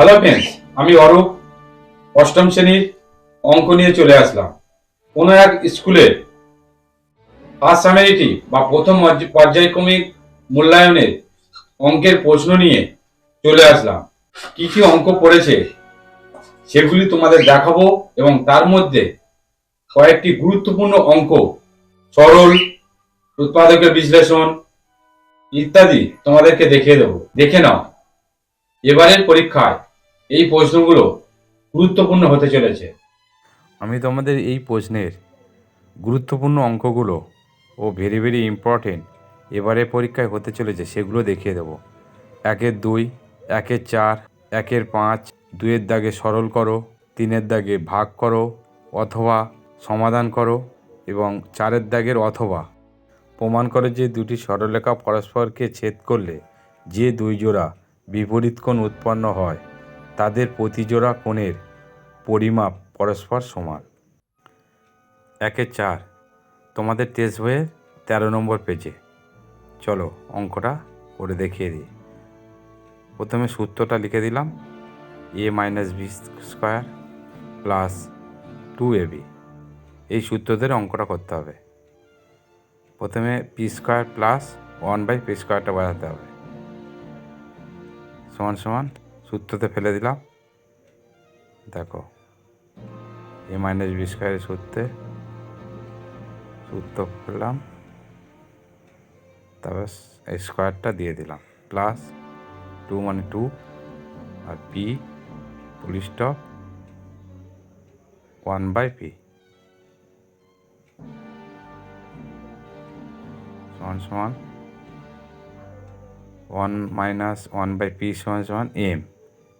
Hello friends আমি অরূপ। অষ্টম শ্রেণির অঙ্ক নিয়ে চলে আসলাম। কোনো এক স্কুলে ফার্স্ট সামেরিটি বা প্রথম পর্যায়ক্রমিক মূল্যায়নের অঙ্কের প্রশ্ন নিয়ে চলে আসলাম। কি কি অঙ্ক পড়েছে সেগুলি তোমাদের দেখাবো এবং তার মধ্যে কয়েকটি গুরুত্বপূর্ণ অঙ্ক, সরল, উৎপাদকের বিশ্লেষণ ইত্যাদি তোমাদেরকে দেখিয়ে দেবো। দেখে নাও। এবারের পরীক্ষায় এই প্রশ্নগুলো গুরুত্বপূর্ণ হতে চলেছে। আমি তোমাদের এই প্রশ্নের গুরুত্বপূর্ণ অঙ্কগুলো ও ভেরি ভেরি ইম্পর্টেন্ট এবারে পরীক্ষায় হতে চলেছে সেগুলো দেখিয়ে দেবো। একের দুই, একের চার, একের পাঁচ, দুইয়ের দাগে সরল করো, তিনের দাগে ভাগ করো, অথবা সমাধান করো এবং চারের দাগের অথবা। প্রমাণ করে যে দুটি সরলরেখা পরস্পরকে ছেদ করলে যে দুই জোড়া বিপরীত কোণ উৎপন্ন হয়। তাদের প্রতিজোড়া কোণের পরিমাপ পরস্পর সমান। একে চার। তোমাদের টেস্ট বইয়ের তেরো নম্বর পেজে চলো অঙ্কটা করে দেখিয়ে দিই। প্রথমে সূত্রটা লিখে দিলাম। A minus B square plus two A B এই সূত্রদের অঙ্কটা করতে হবে। প্রথমে P square plus one by P স্কোয়ারটা বাজাতে হবে। সমান সমান সূত্রতে ফেলে দিলাম। দেখো এ মাইনাস বি স্কোয়ারের সূত্রে সূত্র ফেললাম তারপর স্কোয়ারটা দিয়ে দিলাম। প্লাস টু মানে টু আর পি পুলিশ স্টপ ওয়ান বাই পি সমান সমান one minus one by P সমান সমান এম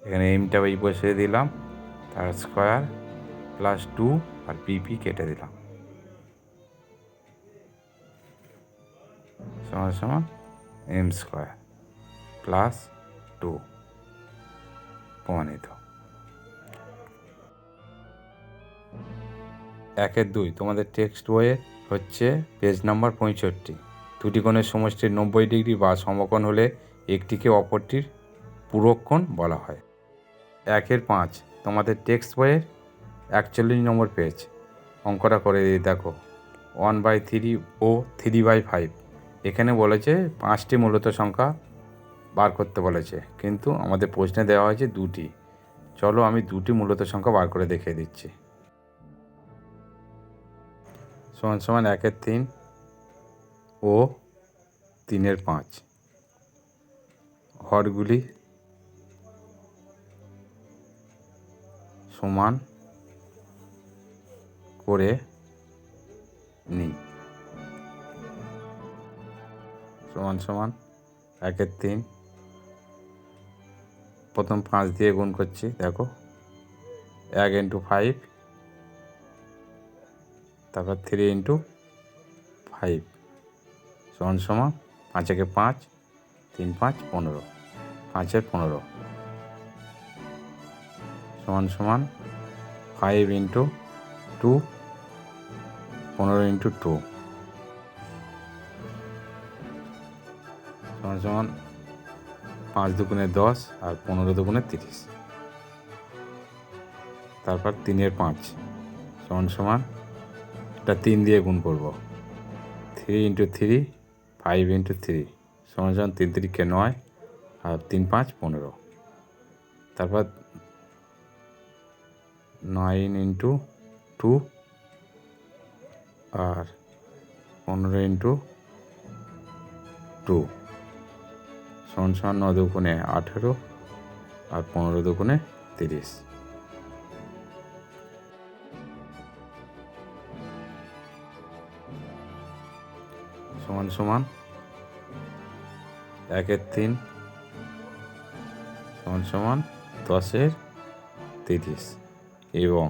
এখানে এমটা এই বসিয়ে দিলাম, তার স্কোয়ার প্লাস টু আর পিপি কেটে দিলাম। সমান সমান এম স্কোয়ার প্লাস টু প্রমাণিত। একের দুই, তোমাদের টেক্সট বইয়ে হচ্ছে পেজ নাম্বার পঁয়ষট্টি। দুটি কোণের সমষ্টির নব্বই ডিগ্রি বা সমকোণ হলে একটিকে অপরটির পূরকোণ বলা হয়। একের পাঁচ। তোমাদের টেক্সট বইয়ের একচল্লিশ নম্বর পেজ অঙ্কটা করে দিয়ে দেখো। ওয়ান বাই থ্রি ও থ্রি বাই ফাইভ এখানে বলেছে পাঁচটি মূলত সংখ্যা বার করতে বলেছে, কিন্তু আমাদের প্রশ্নে দেওয়া হয়েছে দুটি। চলো আমি দুটি মূলত সংখ্যা বার করে দেখিয়ে দিচ্ছি। সমান সমান একের তিন ও তিনের পাঁচ। হরগুলি সমান করে নিই। সমান সমান একের তিন। প্রথম পাঁচ দিয়ে গুণ করছি, দেখো। এক ইন্টু ফাইভ তারপর থ্রি ইন্টু ফাইভ সমান সমান পাঁচ একে পাঁচ, তিন পাঁচ, পনেরো। পাঁচের পনেরো। সমান সমান ফাইভ ইন্টু টু পনেরো ইন্টু টু সমান সমান পাঁচ দুগুণে দশ আর পনেরো দুগুণে তিরিশ। তারপর তিনের পাঁচ। সমান সমান এটা তিন দিয়ে গুণ করব। Three into three five into three সমান সমান তিন তিরিকে নয় আর তিন পাঁচ পনেরো। তারপর নাইন ইন্টু টু আর পনেরো ইন্টু টু। সমান সমান ন দুগুণে আঠেরো আর পনেরো দুগুণে তিরিশ। সমান সমান একের তিন, সমান সমান দশের তিরিশ। এবং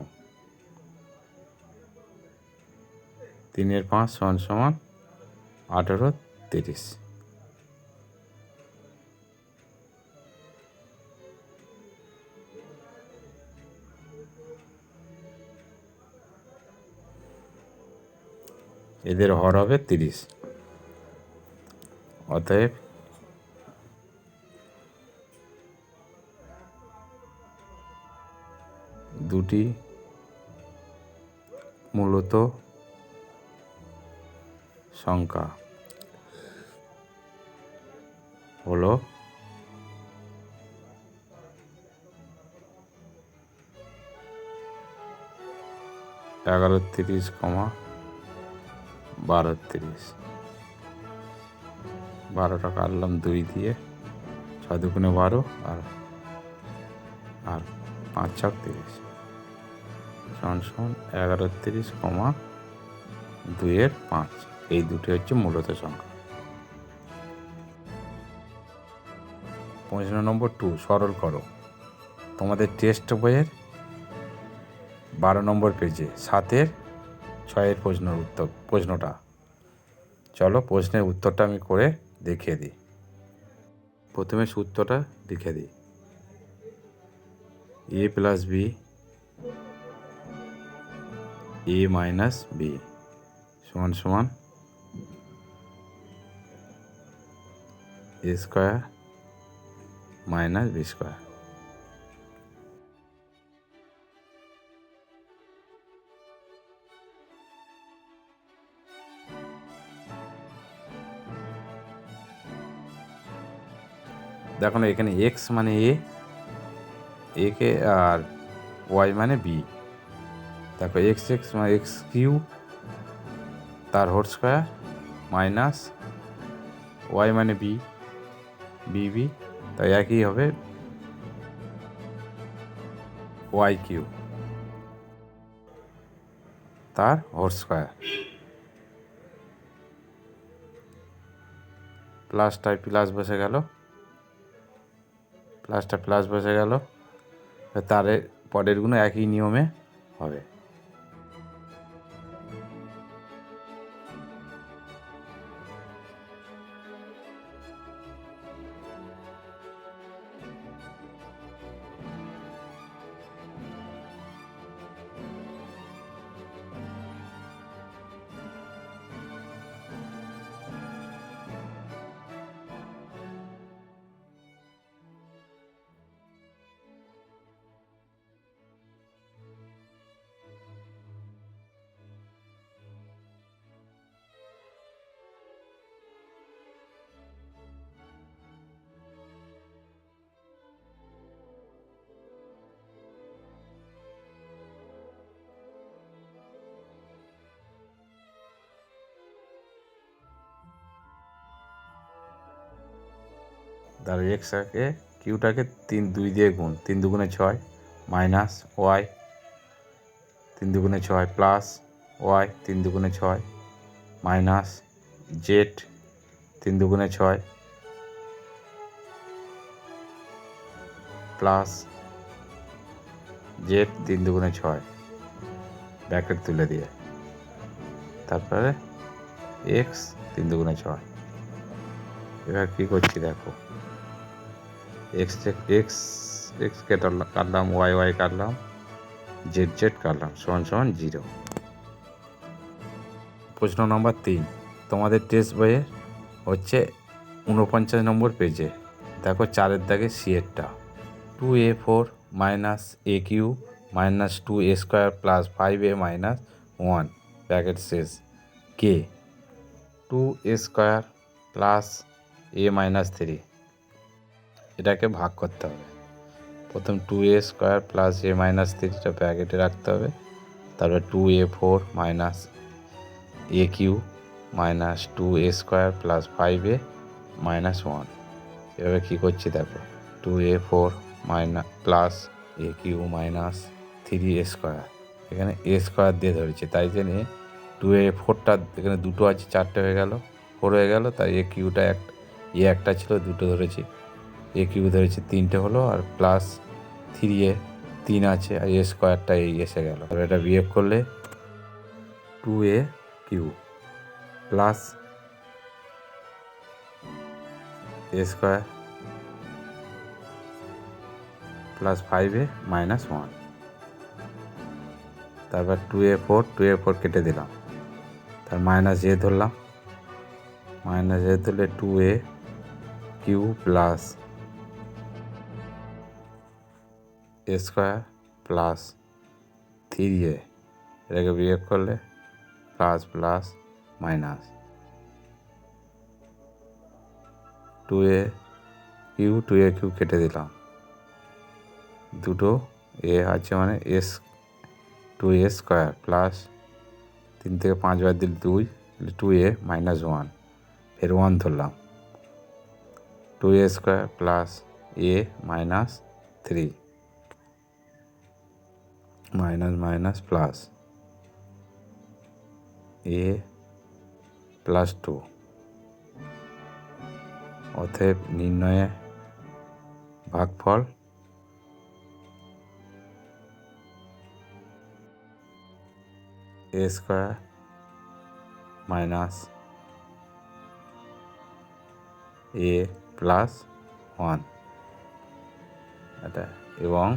তিনের পাঁচ সমান সমান আঠেরো তিরিশ। এদের হর হবে তিরিশ। অতএব দুটি মূলত সংখ্যা হলো এগারো তিরিশ কমা বারো তিরিশ। বারোটা কাটলাম দুই দিয়ে, ছয় দুগুণে বারো আর আর পাঁচ ছক তিরিশ। সমান এগারো তিরিশ কমা দুইয়ের পাঁচ। এই দুটি হচ্ছে মূলত সংখ্যা। পনেরো নম্বর টু, সরল করো। তোমাদের টেস্ট বইয়ের বারো নম্বর পেজে সাতের ছয়ের প্রশ্নের উত্তর, প্রশ্নটা। চলো প্রশ্নের উত্তরটা আমি করে দেখিয়ে দিই। প্রথমে সূত্রটা লিখে দিই। A plus B A minus B সমান সমান A square minus B square দেখো এখানে এক্স মানে এ কে আর ওয়াই মানে বি দেখো এক্স এক্স মানে এক্স কিউ, তার হোল স্কোয়ার মাইনাস ওয়াই মানে বি বি বি তাই একই হবে ওয়াই কিউ, তার হোল স্কোয়ার প্লাসটায় প্লাস বসে গেল প্লাসটা প্লাস বসে গেল তার পরেরগুলো একই নিয়মে হবে। তাহলে এক্সটাকে কিউটাকে তিন, দুই দিয়ে গুণ, তিন দুগুণে ছয় মাইনাস ওয়াই তিন দুগুণে ছয় প্লাস ওয়াই তিন দুগুণে ছয় মাইনাস জেড তিন দুগুণে ছয় প্লাস জেড তিন দুগুণে ছয়। ব্যাকেট তুলে দিয়ে। তারপরে এক্স তিন দুগুণে ছয়। এবার কী করছি দেখো? এক্স এক্স এক্স কাটলাম ওয়াই ওয়াই কাটলাম জেড জেড কাটলাম, সমান সমান জিরো প্রশ্ন নম্বর তিন, তোমাদের টেস্ট বইয়ে হচ্ছে উনপঞ্চাশ নম্বর পেজে দেখো চারের দাগে সিএরটা two A four minus A Q minus two A square plus five A minus one packet শেষ কে two A square plus A minus three এটাকে ভাগ করতে হবে। প্রথম two A square plus A minus থ্রিটা ব্র্যাকেটে রাখতে হবে, তারপরে two A four minus A Q minus two A square plus five A minus one এভাবে কী করছি দেখো two A four minus plus A Q minus three A square এখানে এ স্কোয়ার দিয়ে ধরেছে, তাই জন্যে টু এ ফোরটা এখানে দুটো আছে, চারটে হয়ে গেল ফোর হয়ে গেল, তাই এ কিউটা এক এ একটা ছিল, দুটো ধরেছি। এ কিউ ধরেছি তিনটে হলো আর প্লাস থ্রি এ তিন আছে, আর এ স্কোয়ারটা এই এসে গেল। আর এটা বিয়োগ করলে two A Q plus A square plus five A minus one তারপর two A four two A four কেটে দিলাম। তার মাইনাস এ ধরলাম। মাইনাস এ ধরলে two A Q plus square plus three A. এটাকে বিয়োগ করলে plus plus minus two A Q two A Q কেটে দিলাম। দুটো এ আছে মানে S two A square plus তিন থেকে পাঁচ বার দিলে দুই টু এ মাইনাস ওয়ান। ফের ওয়ান ধরলাম। Two A square plus A minus three. Minus minus plus A plus two অতএব নির্ণয়ে ভাগফল A square minus A plus one এটা এবং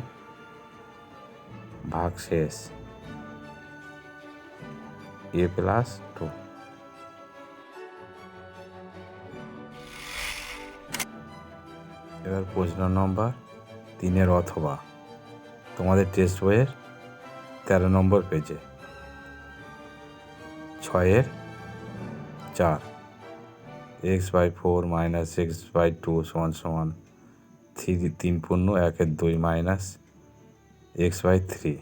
ভাগ শেষ। A plus two. এবার প্রশ্ন নম্বর তিনের অথবা। তোমাদের টেস্ট বইয়ের তেরো নম্বর পেজে। ছয়ের চার। X by four minus X by two সমান সমান থ্রি, তিন পূর্ণ, একের দুই মাইনাস এক্স বাই থ্রি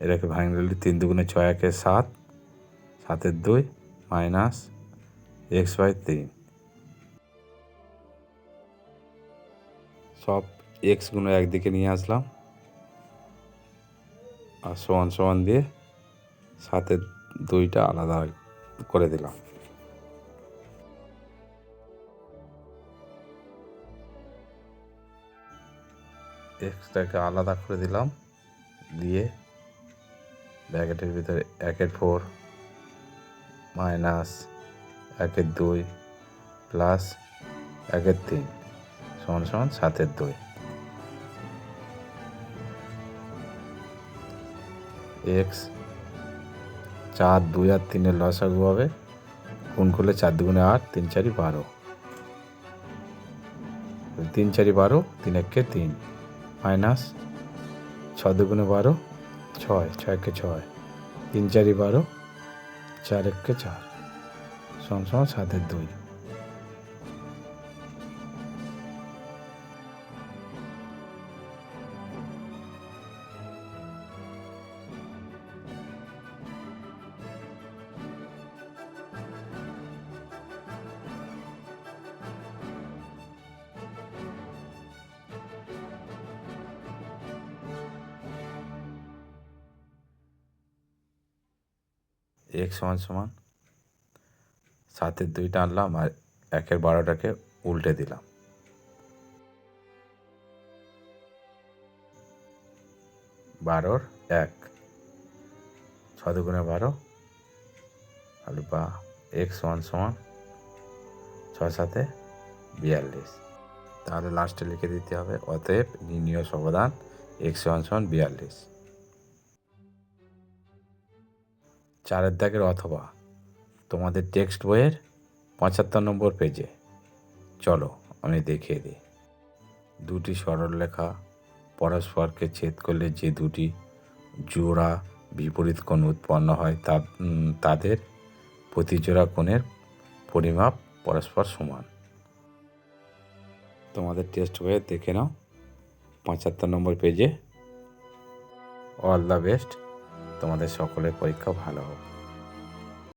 এটাকে ভাঙলে তিন দুগুণে ছয় একের সাত, সাতের দুই মাইনাস এক্স বাই তিন। সব এক্সগুলো একদিকে নিয়ে আসলাম। আর সমান সমান দিয়ে সাথে দুইটা আলাদা করে দিলাম। এক্সটাকে আলাদা করে দিলাম। দিয়ে ব্র্যাকেটের ভিতরে একের ফোর, মাইনাস একের দুই, প্লাস একের তিন, সমান সমান সাতের দুই। এক্স চার দুই আর তিনের লসাগু হবে গুণ করলে চার দুগুণে আট, তিন চারি বারো। তিন চারি বারো, তিন একে তিন। মাইনাস ছ দুগুণে বারো, ছয় ছয় ছয়কে ছয়, তিন চারি বারো, চার একে চার, সমান সমান সাতের দুই। এক সমান সমান, সাতের দুইটা আনলাম আর একের বারোটাকে উল্টে দিলাম। বারোর এক ছ দুগুণে বারো, তাহলে বা এক সমান সমান ছয় সাথে বিয়াল্লিশ। তাহলে লাস্টে লিখে দিতে হবে, অতএব নির্ণীয় সমাধান এক সমান সমান বিয়াল্লিশ। চারের দাগের অথবা। তোমাদের টেক্সট বইয়ের পঁচাত্তর নম্বর পেজে। চলো, আমি দেখিয়ে দিই। দুটি সরলরেখা পরস্পরকে ছেদ করলে যে দুটি জোড়া বিপরীত কোণ উৎপন্ন হয়, তা তাদের প্রতি জোড়া কোণের পরিমাপ পরস্পর সমান। তোমাদের টেস্ট বইয়ে দেখে নাও, পঁচাত্তর নম্বর পেজে। All the best. তোমাদের সকলের পরীক্ষা ভালো হোক।